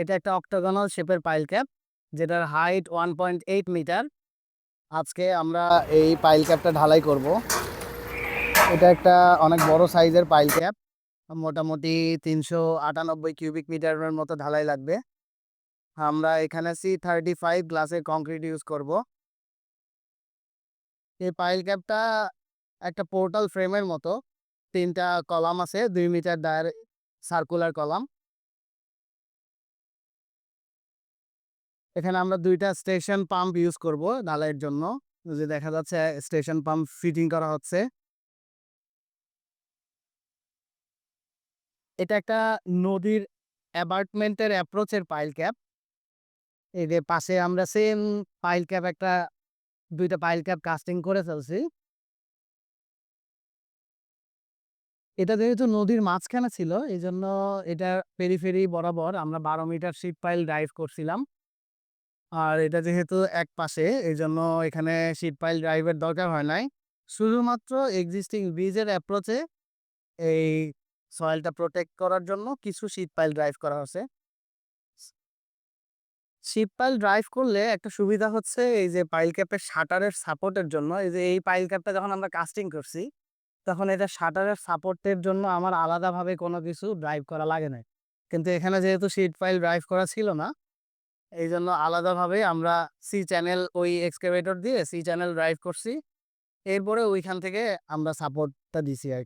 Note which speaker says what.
Speaker 1: এটা একটা অক্টাগনাল শেপের পাইল ক্যাপ যেটার হাইট 1.8 মিটার। আজকে আমরা এই পাইল ক্যাপটা ঢালাই করব। এটা একটা অনেক বড় সাইজের পাইল ক্যাপ। মোটামুটি ৩৯৮ কিউবিক মিটারের মতো ঢালাই লাগবে। আমরা এখানে C35 গ্লাসের কংক্রিট ইউজ করব। এই পাইল ক্যাপটা একটা পোর্টাল ফ্রেমের মতো। তিনটা কলাম আছে, দুই মিটার ডায়ার সার্কুলার কলাম। এখানে আমরা দুইটা স্টেশন পাম্প ইউজ করব ঢালাইয়ের জন্য। যে দেখা যাচ্ছে, স্টেশন পাম্প ফিটিং করা হচ্ছে। এটা একটা নদীর অ্যাপার্টমেন্টের অ্যাপ্রোচের পাইল ক্যাপ। এই যে পাশে আমরা সেম পাইল ক্যাপ একটা, দুইটা পাইল ক্যাপ কাস্টিং করে ফেলছি। এটা যেহেতু নদীর মাঝখানে ছিল এজন্য এটার পেরিফেরি বরাবর আমরা ১২ মিটার শিট পাইল ড্রাইভ করছিলাম। আর এটা যেহেতু একপাশে এজন্য এখানে শিট পাইল ড্রাইভের দরকার হয় নাই। শুধুমাত্র এক্সিস্টিং ব্রিজের অ্যাপ্রোচে এই সয়েলটা প্রটেক্ট করার জন্য কিছু শিট পাইল ড্রাইভ করা হচ্ছে। শিট পাইল ড্রাইভ করলে একটা সুবিধা হচ্ছে এই যে পাইল ক্যাপের শাটারের সাপোর্টের জন্য, এই যে এই পাইল ক্যাপটা যখন আমরা কাস্টিং করছি, তখন এটা শাটারের সাপোর্টের জন্য আমার আলাদাভাবে কোনো কিছু ড্রাইভ করা লাগে নাই। কিন্তু এখানে যেহেতু শিট পাইল ড্রাইভ করা ছিল না এইজন্য আলাদাভাবে আমরা সি চ্যানেল ওই এক্সকেভেটর দিয়ে সি চ্যানেল ড্রাইভ করছি। এরপরে ওইখান থেকে আমরা সাপোর্টটা দিছি আর